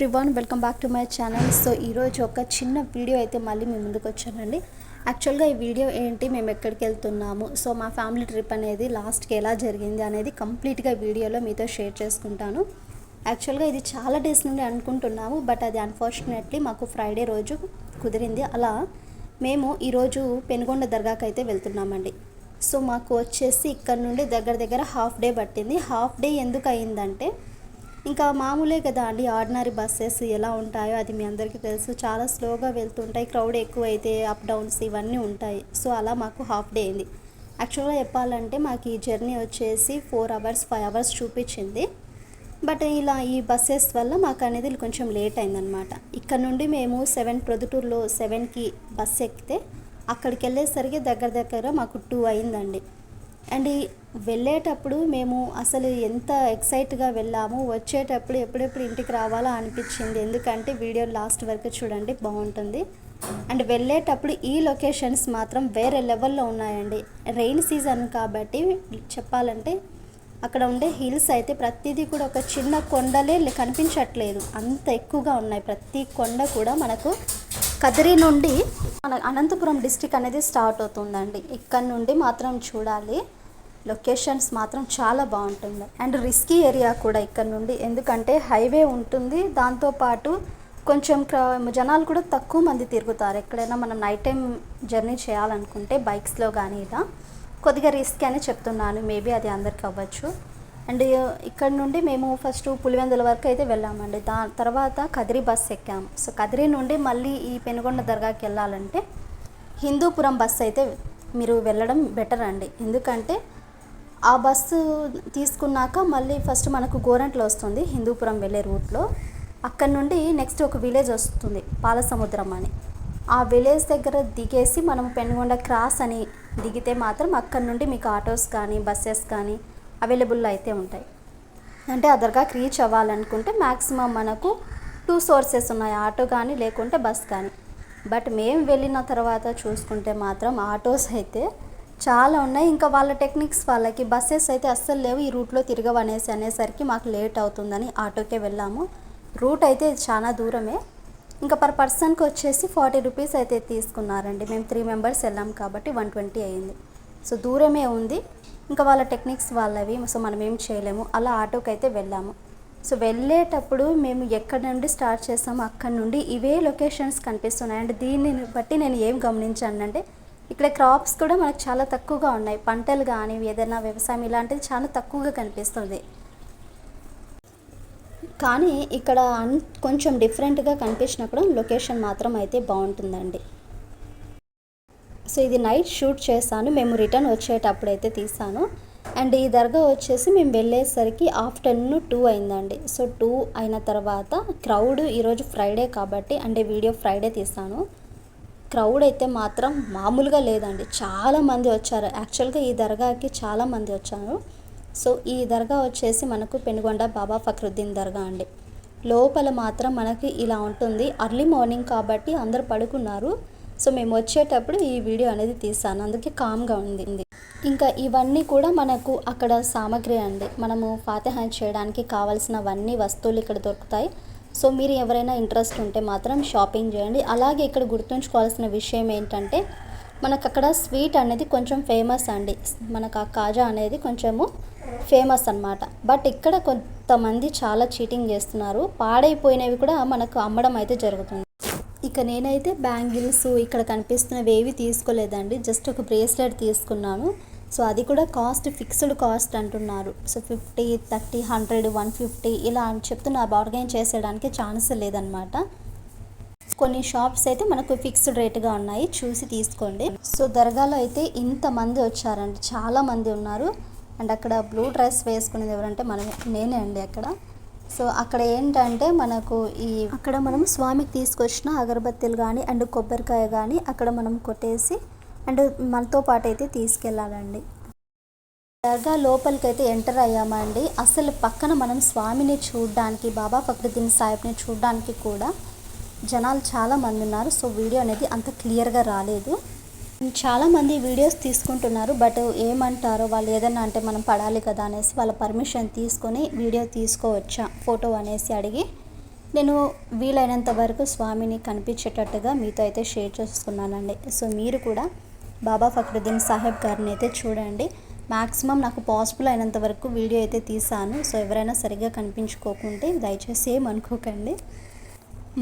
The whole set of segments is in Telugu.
Everyone welcome back to my channel so ఈరోజు ఒక చిన్న వీడియో అయితే మళ్ళీ మీ ముందుకు వచ్చానండి. యాక్చువల్గా ఈ వీడియో ఏంటి మేము ఎక్కడికి వెళ్తున్నాము సో మా ఫ్యామిలీ ట్రిప్ అనేది లాస్ట్కి ఎలా జరిగింది అనేది కంప్లీట్గా వీడియోలో మీతో షేర్ చేసుకుంటాను. యాక్చువల్గా ఇది చాలా డేస్ నుండి అనుకుంటున్నాము బట్ అది అన్ఫార్చునేట్లీ మాకు ఫ్రైడే రోజు కుదిరింది. అలా మేము ఈరోజు పెనుగొండ దర్గాకి అయితే వెళ్తున్నామండి. సో మాకు వచ్చేసి ఇక్కడ నుండి దగ్గర దగ్గర హాఫ్ డే పట్టింది. హాఫ్ డే ఎందుకు అయిందంటే ఇంకా మామూలే కదా అండి. ఆర్డినరీ బస్సెస్ ఎలా ఉంటాయో అది మీ అందరికీ తెలుసు. చాలా స్లోగా వెళ్తుంటాయి. క్రౌడ్ ఎక్కువ అయితే అప్ డౌన్స్ ఇవన్నీ ఉంటాయి. సో అలా మాకు హాఫ్ డే అయింది. యాక్చువల్గా చెప్పాలంటే మాకు ఈ జర్నీ వచ్చేసి ఫోర్ అవర్స్ ఫైవ్ అవర్స్ చూపించింది. బట్ ఇలా ఈ బస్సెస్ వల్ల మాకు అనేది కొంచెం లేట్ అయిందనమాట ఇక్కడ నుండి మేము సెవెన్ ప్రొద్దుటూరులో సెవెన్కి బస్ ఎక్కితే అక్కడికి వెళ్ళేసరికి దగ్గర దగ్గర మాకు టూ అయిందండి. అండ్ ఈ వెళ్ళేటప్పుడు మేము అసలు ఎంత ఎక్సైట్గా వెళ్ళాము వచ్చేటప్పుడు ఎప్పుడెప్పుడు ఇంటికి రావాలా అనిపించింది. ఎందుకంటే వీడియో లాస్ట్ వరకు చూడండి బాగుంటుంది. అండ్ వెళ్ళేటప్పుడు ఈ లొకేషన్స్ మాత్రం వేరే లెవెల్లో ఉన్నాయండి. రెయిన్ సీజన్ కాబట్టి చెప్పాలంటే అక్కడ ఉండే హిల్స్ అయితే ప్రతిదీ కూడా ఒక చిన్న కొండలే కనిపించట్లేదు. అంత ఎక్కువగా ఉన్నాయి. ప్రతి కొండ కూడా మనకు కదిరి నుండి మన అనంతపురం డిస్టిక్ అనేది స్టార్ట్ అవుతుందండి. ఇక్కడ నుండి మాత్రం చూడాలి. లొకేషన్స్ మాత్రం చాలా బాగుంటుంది. అండ్ రిస్కీ ఏరియా కూడా ఇక్కడ నుండి. ఎందుకంటే హైవే ఉంటుంది. దాంతోపాటు కొంచెం జనాలు కూడా తక్కువ మంది తిరుగుతారు. ఎక్కడైనా మనం నైట్ టైం జర్నీ చేయాలనుకుంటే బైక్స్లో కానీ ఇలా. కొద్దిగా రిస్క్ అని చెప్తున్నాను. మేబీ అది అందరికి అవ్వచ్చు. అండ్ ఇక్కడ నుండి మేము ఫస్ట్ పులివెందుల వరకు అయితే వెళ్ళామండి. దాని తర్వాత కదిరి బస్ ఎక్కాము. సో కదిరి నుండి మళ్ళీ ఈ పెనుగొండ దర్గాకి వెళ్ళాలంటే హిందూపురం బస్ అయితే మీరు వెళ్ళడం బెటర్ అండి. ఎందుకంటే ఆ బస్సు తీసుకున్నాక మళ్ళీ ఫస్ట్ మనకు గోరంట్లో వస్తుంది హిందూపురం వెళ్ళే రూట్లో. అక్కడ నుండి నెక్స్ట్ ఒక విలేజ్ వస్తుంది పాలసముద్రం అని. ఆ విలేజ్ దగ్గర దిగేసి మనం పెనుగొండ క్రాస్ అని దిగితే మాత్రం అక్కడ నుండి మీకు ఆటోస్ కానీ బస్సెస్ కానీ అవైలబుల్ అయితే ఉంటాయి. అంటే ఆ దర్గాకి రీచ్ అవ్వాలనుకుంటే మ్యాక్సిమం మనకు టూ సోర్సెస్ ఉన్నాయి. ఆటో కానీ లేకుంటే బస్ కానీ. బట్ మేము వెళ్ళిన తర్వాత చూసుకుంటే మాత్రం ఆటోస్ అయితే చాలా ఉన్నాయి. ఇంకా వాళ్ళ టెక్నిక్స్ వాళ్ళకి బస్సెస్ అయితే అస్సలు లేవు. ఈ రూట్లో తిరగవనేసి అనేసరికి మాకు లేట్ అవుతుందని ఆటోకే వెళ్ళాము. రూట్ అయితే చాలా దూరమే. ఇంకా పర్ పర్సన్కి వచ్చేసి ఫార్టీ రూపీస్ అయితే తీసుకున్నారండి. మేము త్రీ మెంబర్స్ వెళ్ళాం కాబట్టి వన్ ట్వంటీ అయింది. సో దూరమే ఉంది. ఇంకా వాళ్ళ టెక్నిక్స్ వాళ్ళవి సో మనం ఏం చేయలేము. అలా ఆటోకి అయితే వెళ్ళాము. సో వెళ్ళేటప్పుడు మేము ఎక్కడ నుండి స్టార్ట్ చేసామో అక్కడ నుండి ఇవే లొకేషన్స్ కనిపిస్తున్నాయి. అండ్ దీన్ని బట్టి నేను ఏం గమనించానంటే ఇక్కడ క్రాప్స్ కూడా మనకు చాలా తక్కువగా ఉన్నాయి. పంటలు కానీ ఏదైనా వ్యవసాయం ఇలాంటిది చాలా తక్కువగా కనిపిస్తుంది. కానీ ఇక్కడ కొంచెం డిఫరెంట్గా కనిపించినప్పుడు లొకేషన్ మాత్రం అయితే బాగుంటుందండి. సో ఇది నైట్ షూట్ చేశాను. మేము రిటర్న్ వచ్చేటప్పుడు అయితే తీసాను అండ్ ఈ దర్గా వచ్చేసి మేము వెళ్ళేసరికి ఆఫ్టర్నూన్ టూ అయిందండి. సో టూ అయిన తర్వాత క్రౌడ్ ఈరోజు ఫ్రైడే కాబట్టి అంటే వీడియో ఫ్రైడే తీసాను క్రౌడ్ అయితే మాత్రం మామూలుగా లేదండి. చాలామంది వచ్చారు. యాక్చువల్గా ఈ దర్గాకి చాలామంది వచ్చారు. సో ఈ దర్గా వచ్చేసి మనకు పెనుగొండ బాబా ఫక్రుద్దీన్ దర్గా అండి. లోపల మాత్రం మనకి ఇలా ఉంటుంది. అర్లీ మార్నింగ్ కాబట్టి అందరు పడుకున్నారు. సో మేము వచ్చేటప్పుడు ఈ వీడియో అనేది తీసాను. అందుకే కామ్గా ఉంది. ఇంకా ఇవన్నీ కూడా మనకు అక్కడ సామాగ్రి అండి. మనము ఫాతిహా చేయడానికి కావాల్సినవన్నీ వస్తువులు ఇక్కడ దొరుకుతాయి. సో మీరు ఎవరైనా ఇంట్రెస్ట్ ఉంటే మాత్రం షాపింగ్ చేయండి. అలాగే ఇక్కడ గుర్తుంచుకోవాల్సిన విషయం ఏంటంటే మనకు అక్కడ స్వీట్ అనేది కొంచెం ఫేమస్ అండి. మనకు ఆ కాజా అనేది కొంచెము ఫేమస్ అన్నమాట. బట్ ఇక్కడ కొంతమంది చాలా చీటింగ్ చేస్తున్నారు. పాడైపోయినవి కూడా మనకు అమ్మడం అయితే జరుగుతుంది. ఇక నేనైతే బ్యాంగిల్స్ ఇక్కడ కనిపిస్తున్నవి ఏవి తీసుకోలేదండి. జస్ట్ ఒక బ్రేస్లెట్ తీసుకున్నాను. సో అది కూడా కాస్ట్ ఫిక్స్డ్ కాస్ట్ అంటున్నారు. So fifty thirty hundred one fifty ఇలా అని చెప్తూ నా బార్గైన్ చేసేయడానికి ఛాన్స్ లేదనమాట కొన్ని షాప్స్ అయితే మనకు ఫిక్స్డ్ రేట్గా ఉన్నాయి. చూసి తీసుకోండి. సో దర్గాలో అయితే ఇంతమంది వచ్చారండి. చాలా మంది ఉన్నారు. అండ్ అక్కడ బ్లూ డ్రెస్ వేసుకునేది ఎవరంటే మనమే నేనే అండి అక్కడ. సో అక్కడ ఏంటంటే మనకు ఈ అక్కడ మనం స్వామికి తీసుకొచ్చిన అగరబత్తిలు కానీ అండ్ కొబ్బరికాయ కానీ అక్కడ మనం కొట్టేసి అండ్ మనతో పాటు అయితే తీసుకెళ్ళాలండి. దర్గా లోపలికి అయితే ఎంటర్ అయ్యామండి. అసలు పక్కన మనం స్వామిని చూడడానికి బాబా ఫక్రుద్దీన్ సాహెబ్ని చూడడానికి కూడా జనాలు చాలా మంది ఉన్నారు. సో వీడియో అనేది అంత క్లియర్గా రాలేదు. చాలామంది వీడియోస్ తీసుకుంటున్నారు బట్ ఏమంటారో వాళ్ళు ఏదన్నా అంటే మనం పడాలి కదా అనేసి వాళ్ళ పర్మిషన్ తీసుకొని వీడియో తీసుకోవచ్చా? ఫోటో అనేసి అడిగి నేను వీలైనంత వరకు స్వామిని కనిపించేటట్టుగా మీతో అయితే షేర్ చేసుకున్నానండి. సో మీరు కూడా బాబా ఫక్రుద్దీన్ సాహెబ్ గారిని అయితే చూడండి. మ్యాక్సిమం నాకు పాసిబుల్ అయినంత వరకు వీడియో అయితే తీసాను సో ఎవరైనా సరిగ్గా కనిపించుకోకుంటే దయచేసి ఏం అనుకోకండి.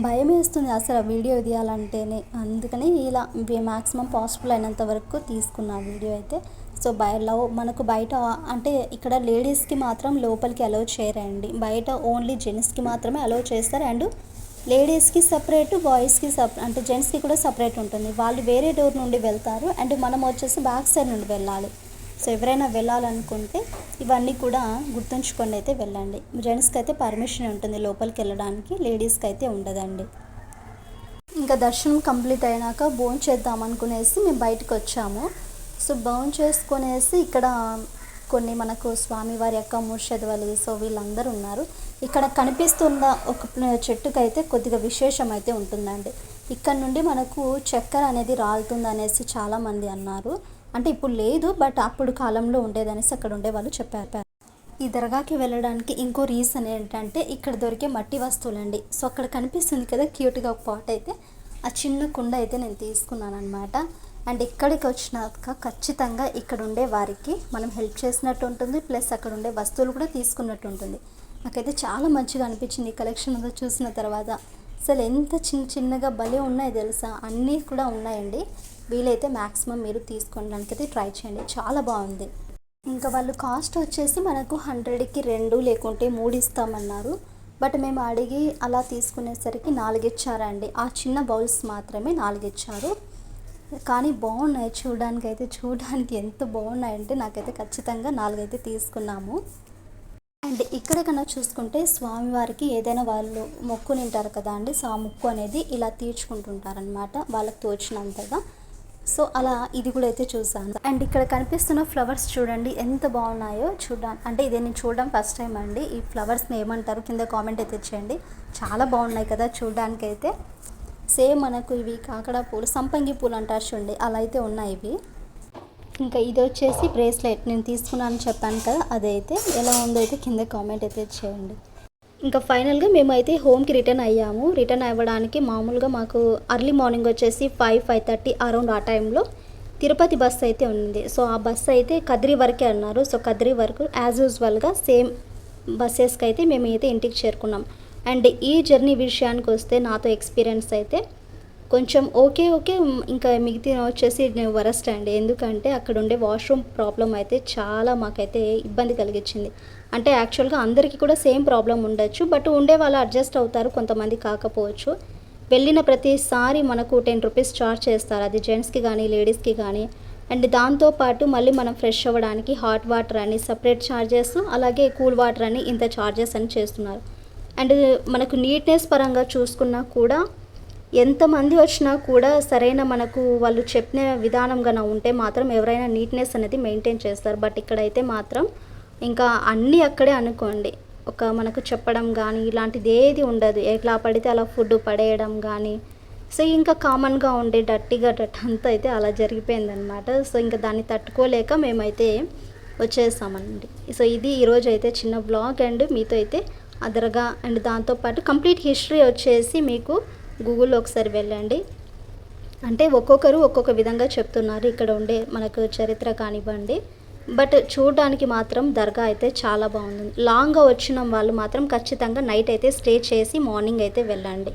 భయం వేస్తుంది అసలు ఆ వీడియో తీయాలంటేనే. అందుకని ఇలా మ్యాక్సిమం పాసిబుల్ అయినంత వరకు తీసుకున్న వీడియో అయితే. సో బయ లవ్ మనకు బయట అంటే ఇక్కడ లేడీస్కి మాత్రం లోపలికి అలౌ చేయరండి. బయట ఓన్లీ జెంట్స్కి మాత్రమే అలౌ చేస్తారు. అండ్ లేడీస్కి సపరేట్ బాయ్స్కి సపరేట్ అంటే జెంట్స్కి కూడా సపరేట్ ఉంటుంది. వాళ్ళు వేరే డోర్ నుండి వెళ్తారు. అండ్ మనం వచ్చేసి బ్యాక్ సైడ్ నుండి వెళ్ళాలి. సో ఎవరైనా వెళ్ళాలనుకుంటే ఇవన్నీ కూడా గుర్తుంచుకొని అయితే వెళ్ళండి. జెంట్స్కి అయితే పర్మిషన్ ఉంటుంది లోపలికి వెళ్ళడానికి లేడీస్కి అయితే ఉండదండి. ఇంకా దర్శనం కంప్లీట్ అయినాక భోజనం చేద్దాం అనుకునేసి మేము బయటకు వచ్చాము. సో భోజనం చేసుకునేసి ఇక్కడ కొన్ని మనకు స్వామివారి యొక్క ముర్షద్ సో వీళ్ళందరూ ఉన్నారు. ఇక్కడ కనిపిస్తున్న ఒక చెట్టుకైతే కొద్దిగా విశేషం అయితే ఉంటుందండి. ఇక్కడ నుండి మనకు చక్కెర అనేది రాలుతుంది అనేసి చాలామంది అన్నారు. అంటే ఇప్పుడు లేదు బట్ అప్పుడు కాలంలో ఉండేదనేసి అక్కడ ఉండే వాళ్ళు చెప్పారు. ఈ దర్గాకి వెళ్ళడానికి ఇంకో రీజన్ ఏంటంటే ఇక్కడ దొరికే మట్టి వస్తువులండి. సో అక్కడ కనిపిస్తుంది కదా క్యూట్గా ఒక పాట్ అయితే. ఆ చిన్న కుండ అయితే నేను తీసుకున్నాను అనమాట అండ్ ఇక్కడికి వచ్చినాక ఖచ్చితంగా ఇక్కడ ఉండే వారికి మనం హెల్ప్ చేసినట్టు ఉంటుంది ప్లస్ అక్కడ ఉండే వస్తువులు కూడా తీసుకున్నట్టు ఉంటుంది. నాకైతే చాలా మంచిగా అనిపించింది ఈ కలెక్షన్ అంతా చూసిన తర్వాత. అసలు ఎంత చిన్న చిన్నగా భలే ఉన్నాయి తెలుసా? అన్నీ కూడా ఉన్నాయండి. వీలైతే మ్యాక్సిమం మీరు తీసుకోవడానికి అయితే ట్రై చేయండి. చాలా బాగుంది. ఇంకా వాళ్ళు కాస్ట్ వచ్చేసి మనకు హండ్రెడ్కి రెండు లేకుంటే మూడు ఇస్తామన్నారు. బట్ మేము అడిగి అలా తీసుకునేసరికి నాలుగు ఇచ్చారండి ఆ చిన్న బౌల్స్ మాత్రమే నాలుగు ఇచ్చారు కానీ బాగున్నాయి. చూడడానికి అయితే చూడడానికి ఎంత బాగున్నాయంటే నాకైతే ఖచ్చితంగా నాలుగైతే తీసుకున్నాము. అండ్ ఇక్కడ కన్నా చూసుకుంటే స్వామివారికి ఏదైనా వాళ్ళు మొక్కు నింటారు కదా అండి. సో ఆ మొక్కు అనేది ఇలా తీర్చుకుంటుంటారనమాట వాళ్ళకి తోచినంతగా. సో అలా ఇది కూడా అయితే చూసాను అండ్ ఇక్కడ కనిపిస్తున్న ఫ్లవర్స్ చూడండి ఎంత బాగున్నాయో చూడడానికి అంటే ఇది నేను చూడడం ఫస్ట్ టైం అండి. ఈ ఫ్లవర్స్ని ఏమంటారు కింద కామెంట్ అయితే చేయండి. చాలా బాగున్నాయి కదా చూడడానికి అయితే సేమ్ మనకు ఇవి కాకడా పూలు సంపంగి పూలు అంటారు చూడండి అలా అయితే ఉన్నాయి ఇవి. ఇంకా ఇది వచ్చేసి బ్రేస్లెట్ నేను తీసుకున్నాను చెప్పాను కదా అదైతే ఎలా ఉందో అయితే కింద కామెంట్ అయితే చేయండి. ఇంకా ఫైనల్గా మేమైతే హోమ్కి రిటర్న్ అయ్యాము. రిటర్న్ అవ్వడానికి మామూలుగా మాకు అర్లీ మార్నింగ్ వచ్చేసి ఫైవ్ ఫైవ్ థర్టీ అరౌండ్ ఆ టైంలో తిరుపతి బస్ అయితే ఉంది. సో ఆ బస్ అయితే కద్రి వరకే అన్నారు. సో కద్రి వరకు యాజ్ యూజువల్గా సేమ్ బస్సెస్కి అయితే మేము అయితే ఇంటికి చేరుకున్నాం. అండ్ ఈ జర్నీ విషయానికి వస్తే నాతో ఎక్స్పీరియన్స్ అయితే కొంచెం ఓకే ఓకే ఇంకా మిగతా వచ్చేసి నేను వరస్ట్ అండి ఎందుకంటే అక్కడ ఉండే వాష్రూమ్ ప్రాబ్లం అయితే చాలా మాకైతే ఇబ్బంది కలిగించింది. అంటే యాక్చువల్గా అందరికీ కూడా సేమ్ ప్రాబ్లం ఉండొచ్చు బట్ ఉండే వాళ్ళు అడ్జస్ట్ అవుతారు కొంతమంది కాకపోవచ్చు. వెళ్ళిన ప్రతిసారి మనకు టెన్ రూపీస్ చార్జ్ చేస్తారు అది జెంట్స్కి కానీ లేడీస్కి కానీ అండ్ దాంతోపాటు మళ్ళీ మనం ఫ్రెష్ అవ్వడానికి హాట్ వాటర్ అని సపరేట్ ఛార్జెస్ అలాగే కూల్ వాటర్ అని ఇంత ఛార్జెస్ అని చేస్తున్నారు. అండ్ మనకు నీట్నెస్ పరంగా చూసుకున్నా కూడా ఎంతమంది వచ్చినా కూడా సరైన మనకు వాళ్ళు చెప్పిన విధానంగా ఉంటే మాత్రం ఎవరైనా నీట్నెస్ అనేది మెయింటైన్ చేస్తారు. బట్ ఇక్కడైతే మాత్రం ఇంకా అన్నీ అక్కడే అనుకోండి. ఒక మనకు చెప్పడం కానీ ఇలాంటిది ఏది ఉండదు. ఎట్లా పడితే అలా ఫుడ్ పడేయడం కానీ సో ఇంకా కామన్గా ఉండే డట్టిగా డట్ అంతా అయితే అలా జరిగిపోయిందనమాట సో ఇంకా దాన్ని తట్టుకోలేక మేమైతే వచ్చేసామండి. సో ఇది ఈరోజు అయితే చిన్న బ్లాగ్ అండ్ మీతో అయితే అదరగా అండ్ దాంతోపాటు కంప్లీట్ హిస్టరీ వచ్చేసి మీకు గూగుల్లో ఒకసారి వెళ్ళండి. అంటే ఒక్కొక్కరు ఒక్కొక్క విధంగా చెప్తున్నారు. ఇక్కడ ఉండే మనకు చరిత్ర కానివ్వండి. బట్ చూడడానికి మాత్రం దర్గా అయితే చాలా బాగుంది. లాంగ్గా వచ్చిన వాళ్ళు మాత్రం ఖచ్చితంగా నైట్ అయితే స్టే చేసి మార్నింగ్ అయితే వెళ్ళండి.